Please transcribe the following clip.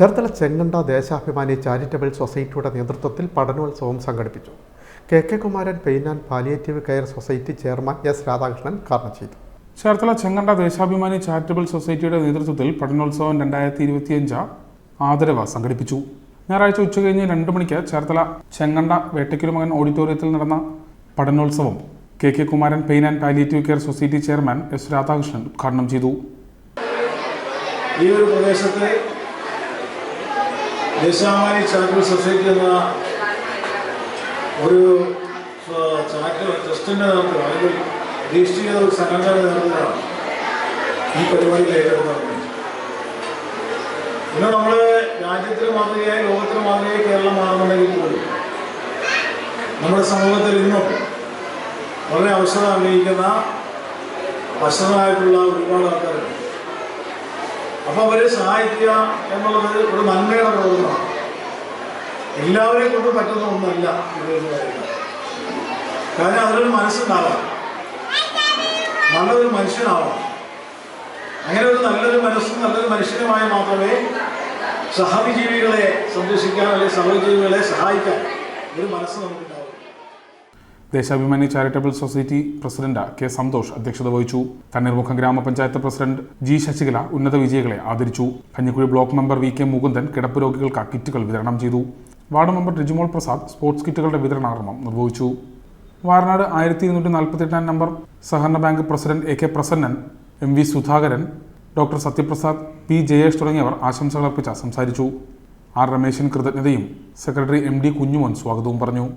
Cherthala Chenganda Deshabhimani charitable സൊസൈറ്റിയുടെ നേതൃത്വത്തിൽ പഠനോത്സവം സംഘടിപ്പിച്ചു. K K Kumaran pain and palliative care society chairman S Radhakrishnan ഉദ്ഘാടനം ചെയ്തു. ചേർത്തല ചെങ്ങണ്ട ദേശാഭിമാനി ചാരിറ്റബിൾ സൊസൈറ്റിയുടെ നേതൃത്വത്തിൽ പഠനോത്സവം രണ്ടായിരത്തി ഇരുപത്തിയഞ്ച് ആദരവ് സംഘടിപ്പിച്ചു. ഞായറാഴ്ച ഉച്ചകഴിഞ്ഞ് രണ്ട് മണിക്ക് ചേർത്തല ചെങ്ങണ്ട വേട്ടയ്ക്കുരുമകൻ ഓഡിറ്റോറിയത്തിൽ നടന്ന പഠനോത്സവം K K Kumaran pain and palliative care society chairman S Radhakrishnan ഉദ്ഘാടനം ചെയ്തു. ഈ ഒരു പ്രദേശത്തെ ദേശാമാനി ചാരിറ്റബിൾ സൊസൈറ്റി ഒരു ചാരിറ്റബിൾ ട്രസ്റ്റിന്റെ നേതൃത്വം അല്ലെങ്കിൽ രജിസ്റ്റർ ഒരു സംഘടനയുടെ നേതൃത്വത്തിലാണ് ഈ പരിപാടിയിൽ ഏറ്റെടുത്തത് ഇന്ന് നമ്മൾ രാജ്യത്തിന് മാതൃകയായി ലോകത്തിന് മാതൃകയായി കേരളം മാറുന്നുണ്ടെങ്കിൽ പോലും നമ്മുടെ സമൂഹത്തിൽ ഇന്നും വളരെ അവസരം ആഗ്രഹിക്കുന്ന വശനായിട്ടുള്ള ഒരുപാട് ആൾക്കാരുണ്ട്. അപ്പോൾ അവരെ സഹായിക്കുക എന്നുള്ളത് ഒരു നന്മയുടെ പ്രവർത്തനമാണ് എല്ലാവരെയും കൊണ്ട് പറ്റുന്ന ഒന്നല്ല കാരണം അതിലൊരു മനസ്സുണ്ടാവാം നല്ലൊരു മനുഷ്യനാവാം അങ്ങനെ ഒരു നല്ലൊരു മനസ്സും നല്ലൊരു മനുഷ്യനുമായി മാത്രമേ സഹവിജീവികളെ സംരക്ഷിക്കാൻ അല്ലെങ്കിൽ സഹജീവികളെ സഹായിക്കാൻ ഒരു മനസ്സ് നമുക്കുണ്ടാവും Deshabhimani charitable society president K Santhosh അധ്യക്ഷത വഹിച്ചു. തണ്ണീർമുഖം ഗ്രാമപഞ്ചായത്ത് പ്രസിഡന്റ് ജി ശശികല ഉന്നത വിജയികളെ ആദരിച്ചു. Kanjikuzhy block member V K Mukundan കിടപ്പ് രോഗികൾക്ക് കിറ്റുകൾ വിതരണം ചെയ്തു. Ward member Rajimol Prasad sports കിറ്റുകളുടെ വിതരണാരംഭം നിർവഹിച്ചു. വാരനാട് ആയിരത്തി ഇരുന്നൂറ്റി നാൽപ്പത്തെട്ടാം നമ്പർ സഹകരണ bank president A K Prasannan M V Sudhakaran doctor Satyaprasad P Jayesh തുടങ്ങിയവർ ആശംസകൾ അർപ്പിച്ച സംസാരിച്ചു. ആർ രമേശൻ കൃതജ്ഞതയും സെക്രട്ടറി എം ഡി കുഞ്ഞുമോൻ സ്വാഗതവും പറഞ്ഞു.